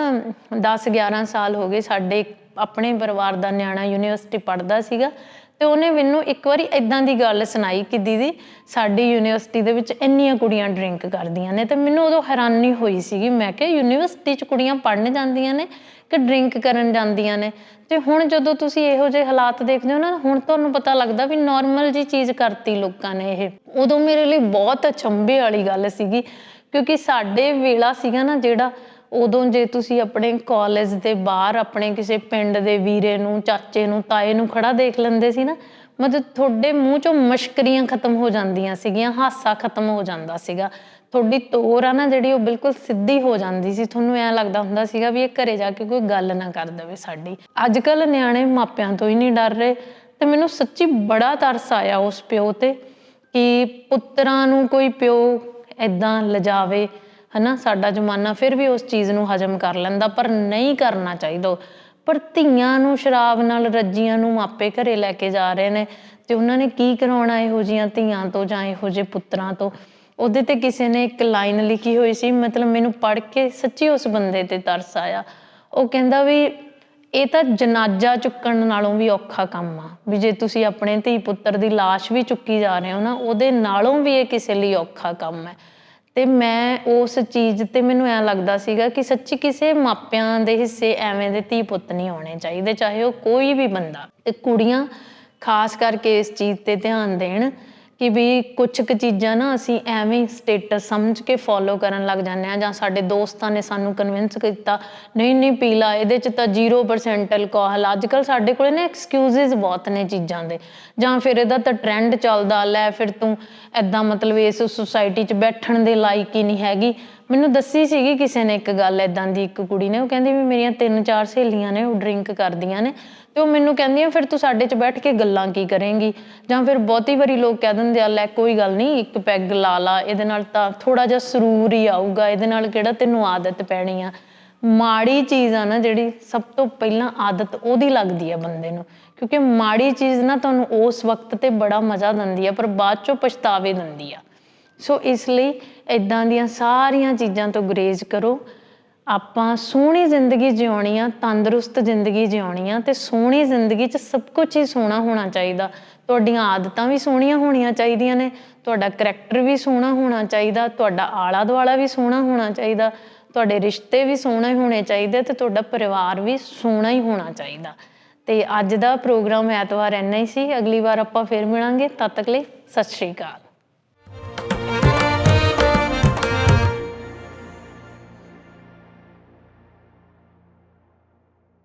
S1: 10 11 ਸਾਲ ਹੋ ਗਏ ਸਾਡੇ ਆਪਣੇ ਪਰਿਵਾਰ ਦਾ ਨਿਆਣਾ ਯੂਨੀਵਰਸਿਟੀ ਪੜ੍ਹਦਾ ਸੀਗਾ ਤੇ ਉਹਨੇ ਮੈਨੂੰ ਇੱਕ ਵਾਰੀ ਇਦਾਂ ਦੀ ਗੱਲ ਸੁਣਾਈ ਕਿ ਦੀਦੀ, ਸਾਡੀ ਯੂਨੀਵਰਸਿਟੀ ਦੇ ਵਿੱਚ ਇੰਨੀਆਂ ਕੁੜੀਆਂ ਡਰਿੰਕ ਕਰਦੀਆਂ ਨੇ ਤੇ ਮੈਨੂੰ ਉਦੋਂ ਹੈਰਾਨੀ ਹੋਈ ਸੀਗੀ। ਮੈਂ ਕਿਹਾ, ਯੂਨੀਵਰਸਿਟੀ 'ਚ ਕੁੜੀਆਂ ਪੜ੍ਹਨ ਜਾਂਦੀਆਂ ਨੇ ਕਿ ਡਰਿੰਕ ਕਰਨ ਜਾਂਦੀਆਂ ਨੇ? ਤੇ ਹੁਣ ਜਦੋਂ ਤੁਸੀਂ ਇਹੋ ਜਿਹੇ ਹਾਲਾਤ ਦੇਖਦੇ ਹੋ ਨਾ, ਹੁਣ ਤੁਹਾਨੂੰ ਪਤਾ ਲੱਗਦਾ ਵੀ ਨਾਰਮਲ ਜੀ ਚੀਜ਼ ਕਰਤੀ ਲੋਕਾਂ ਨੇ ਇਹ। ਉਦੋਂ ਮੇਰੇ ਲਈ ਬਹੁਤ ਅਚੰਭੇ ਵਾਲੀ ਗੱਲ ਸੀਗੀ, ਕਿਉਂਕਿ ਸਾਡੇ ਵੇਲਾ ਸੀਗਾ ਨਾ ਜਿਹੜਾ ਉਦੋਂ ਜੇ ਤੁਸੀਂ ਆਪਣੇ ਕਾਲਜ ਦੇ ਬਾਹਰ ਆਪਣੇ ਕਿਸੇ ਪਿੰਡ ਦੇ ਵੀਰੇ ਨੂੰ, ਚਾਚੇ ਨੂੰ, ਤਾਏ ਨੂੰ ਖੜਾ ਦੇਖ ਲੈਂਦੇ ਸੀ ਨਾ, ਮਤਲਬ ਤੁਹਾਡੇ ਮੂੰਹ ਚੋਂ ਮਸ਼ਕਰੀਆਂ ਖਤਮ ਹੋ ਜਾਂਦੀਆਂ ਸੀਗੀਆਂ, ਹਾਸਾ ਖਤਮ ਹੋ ਜਾਂਦਾ ਸੀਗਾ। ਤੁਹਾਡੀ ਤੋਰ ਆ ਨਾ ਜਿਹੜੀ ਉਹ ਬਿਲਕੁਲ ਸਿੱਧੀ ਹੋ ਜਾਂਦੀ ਸੀ। ਤੁਹਾਨੂੰ ਐਂ ਲੱਗਦਾ ਹੁੰਦਾ ਸੀਗਾ ਵੀ ਇਹ ਘਰੇ ਜਾ ਕੇ ਕੋਈ ਗੱਲ ਨਾ ਕਰ ਦੇਵੇ ਸਾਡੀ। ਅੱਜ ਕੱਲ ਨਿਆਣੇ ਮਾਪਿਆਂ ਤੋਂ ਹੀ ਨਹੀਂ ਡਰ ਰਹੇ ਤੇ ਮੈਨੂੰ ਸੱਚੀ ਬੜਾ ਤਰਸ ਆਇਆ ਉਸ ਪਿਓ ਤੇ ਕਿ ਪੁੱਤਰਾਂ ਨੂੰ ਕੋਈ ਪਿਓ ਐਦਾਂ ਲਜਾਵੇ ਹਨਾ, ਸਾਡਾ ਜ਼ਮਾਨਾ ਫਿਰ ਵੀ ਉਸ ਚੀਜ਼ ਨੂੰ ਹਜਮ ਕਰ ਲੈਂਦਾ, ਪਰ ਨਹੀਂ ਕਰਨਾ ਚਾਹੀਦਾ ਪਰ ਧੀਆਂ ਨੂੰ ਸ਼ਰਾਬ ਨਾਲ ਰੱਜੀਆਂ ਨੂੰ ਮਾਪੇ ਘਰੇ ਲੈ ਕੇ ਜਾ ਰਹੇ ਨੇ ਤੇ ਉਹਨਾਂ ਨੇ ਕੀ ਕਰਾਉਣਾ ਇਹੋ ਜੀਆਂ ਧੀਆਂ ਤੋਂ ਜਾਂ ਇਹੋ ਜਿਹੇ ਪੁੱਤਰਾਂ ਤੋਂ? ਉਹਦੇ ਤੇ ਕਿਸੇ ਨੇ ਇੱਕ ਲਾਈਨ ਲਿਖੀ ਹੋਈ ਸੀ, ਮਤਲਬ ਮੈਨੂੰ ਪੜ੍ਹ ਕੇ ਸੱਚੀ ਉਸ ਬੰਦੇ ਤੇ ਤਰਸ ਆਇਆ। ਉਹ ਕਹਿੰਦਾ ਵੀ ਇਹ ਤਾਂ ਜਨਾਜ਼ਾ ਚੁੱਕਣ ਨਾਲੋਂ ਵੀ ਔਖਾ ਕੰਮ ਆ, ਵੀ ਜੇ ਤੁਸੀਂ ਆਪਣੇ ਧੀ ਪੁੱਤਰ ਦੀ ਲਾਸ਼ ਵੀ ਚੁੱਕੀ ਜਾ ਰਹੇ ਹੋ ਨਾ, ਉਹਦੇ ਨਾਲੋਂ ਵੀ ਇਹ ਕਿਸੇ ਲਈ ਔਖਾ ਕੰਮ ਹੈ। ਤੇ ਮੈਂ ਉਸ ਚੀਜ਼ ਤੇ ਮੈਨੂੰ ਐਂ ਲੱਗਦਾ ਸੀਗਾ ਕਿ ਸੱਚੀ ਕਿਸੇ ਮਾਪਿਆਂ ਦੇ ਹਿੱਸੇ ਐਵੇਂ ਦੇ ਧੀ ਪੁੱਤ ਨਹੀਂ ਹੋਣੇ ਚਾਹੀਦੇ, ਚਾਹੇ ਉਹ ਕੋਈ ਵੀ ਬੰਦਾ। ਤੇ ਕੁੜੀਆਂ ਖਾਸ ਕਰਕੇ ਇਸ ਚੀਜ਼ ਤੇ ਧਿਆਨ ਦੇਣ ਕਿ ਵੀ ਕੁਝ ਕੁ ਚੀਜ਼ਾਂ ਨਾ ਅਸੀਂ ਐਵੇਂ ਸਟੇਟਸ ਸਮਝ ਕੇ ਫੋਲੋ ਕਰਨ ਲੱਗ ਜਾਂਦੇ ਆ ਜਾਂ ਸਾਡੇ ਦੋਸਤਾਂ ਨੇ ਸਾਨੂੰ ਕਨਵਿੰਸ ਕੀਤਾ, ਨਹੀਂ ਨਹੀਂ ਪੀ ਲਾ ਇਹਦੇ ਚ ਤਾਂ 0% ਅਲਕੋਹਲ ਅੱਜ ਕੱਲ ਸਾਡੇ ਕੋਲੇ ਨਾ ਐਕਸਕਿਊਜ਼ਸ ਬਹੁਤ ਨੇ ਚੀਜ਼ਾਂ ਦੇ। ਜਾਂ ਫਿਰ ਇਹਦਾ ਤਾਂ ਟ੍ਰੈਂਡ ਚੱਲਦਾ, ਲੈ ਫਿਰ ਤੂੰ ਐਦਾਂ ਮਤਲਬ ਇਸ ਸੁਸਾਇਟੀ 'ਚ ਬੈਠਣ ਦੇ ਲਾਇਕ ਹੀ ਨਹੀਂ ਹੈਗੀ। ਮੈਨੂੰ ਦੱਸੀ ਸੀਗੀ ਕਿਸੇ ਨੇ ਇੱਕ ਗੱਲ ਐਦਾਂ ਦੀ, ਇੱਕ ਕੁੜੀ ਨੇ, ਉਹ ਕਹਿੰਦੀ ਵੀ ਮੇਰੀਆਂ ਤਿੰਨ ਚਾਰ ਸਹੇਲੀਆਂ ਨੇ, ਉਹ ਡਰਿੰਕ ਕਰਦੀਆਂ ਨੇ, ਤੇ ਉਹ ਮੈਨੂੰ ਕਹਿੰਦੀਆਂ, ਫਿਰ ਤੂੰ ਸਾਡੇ 'ਚ ਬੈਠ ਕੇ ਗੱਲਾਂ ਕੀ ਕਰੇਂਗੀ? ਜਾਂ ਫਿਰ ਬਹੁਤੀ ਵਾਰੀ ਲੋਕ ਕਹਿ ਦਿੰਦੇ ਆ, ਲੈ, ਕੋਈ ਗੱਲ ਨਹੀਂ, ਇੱਕ ਪੈਗ ਲਾ ਲਾ, ਇਹਦੇ ਨਾਲ ਤਾਂ ਥੋੜਾ ਜਿਹਾ ਸਰੂਰ ਹੀ ਆਊਗਾ, ਇਹਦੇ ਨਾਲ ਕਿਹੜਾ ਤੈਨੂੰ ਆਦਤ ਪੈਣੀ ਆ? ਮਾੜੀ ਚੀਜ਼ ਆ ਨਾ ਜਿਹੜੀ ਸਭ ਤੋਂ ਪਹਿਲਾਂ ਆਦਤ ਉਹਦੀ ਲੱਗਦੀ ਆ ਬੰਦੇ ਨੂੰ, ਕਿਉਂਕਿ ਮਾੜੀ ਚੀਜ਼ ਨਾ ਤੁਹਾਨੂੰ ਉਸ ਵਕਤ ਤੇ ਬੜਾ ਮਜ਼ਾ ਦਿੰਦੀ ਆ, ਪਰ ਬਾਅਦ ਚੋਂ ਪਛਤਾਵੇ ਦਿੰਦੀ ਆ। ਸੋ ਇਸ ਲਈ ਇਦਾਂ ਦੀਆਂ ਸਾਰੀਆਂ ਚੀਜ਼ਾਂ ਤੋਂ ਗੁਰੇਜ਼ ਕਰੋ। ਆਪਾਂ ਸੋਹਣੀ ਜ਼ਿੰਦਗੀ ਜਿਉਣੀ ਆ, ਤੰਦਰੁਸਤ ਜ਼ਿੰਦਗੀ ਜਿਉਣੀ ਆ ਤੇ ਸੋਹਣੀ ਜ਼ਿੰਦਗੀ 'ਚ ਸਭ ਕੁਝ ਹੀ ਸੋਹਣਾ ਹੋਣਾ ਚਾਹੀਦਾ। ਤੁਹਾਡੀਆਂ ਆਦਤਾਂ ਵੀ ਸੋਹਣੀਆਂ ਹੋਣੀਆਂ ਚਾਹੀਦੀਆਂ ਨੇ, ਤੁਹਾਡਾ ਕਰੈਕਟਰ ਵੀ ਸੋਹਣਾ ਹੋਣਾ ਚਾਹੀਦਾ, ਤੁਹਾਡਾ ਆਲਾ ਦੁਆਲਾ ਵੀ ਸੋਹਣਾ ਹੋਣਾ ਚਾਹੀਦਾ, ਤੁਹਾਡੇ ਰਿਸ਼ਤੇ ਵੀ ਸੋਹਣੇ ਹੋਣੇ ਚਾਹੀਦੇ ਤੇ ਤੁਹਾਡਾ ਪਰਿਵਾਰ ਵੀ ਸੋਹਣਾ ਹੀ ਹੋਣਾ ਚਾਹੀਦਾ। ਤੇ ਅੱਜ ਦਾ ਪ੍ਰੋਗਰਾਮ ਐਤਵਾਰ ਇੰਨਾ ਹੀ ਸੀ, ਅਗਲੀ ਵਾਰ ਆਪਾਂ ਫੇਰ ਮਿਲਾਂਗੇ, ਤਦ ਤੱਕ ਲਈ ਸਤਿ ਸ਼੍ਰੀ ਅਕਾਲ।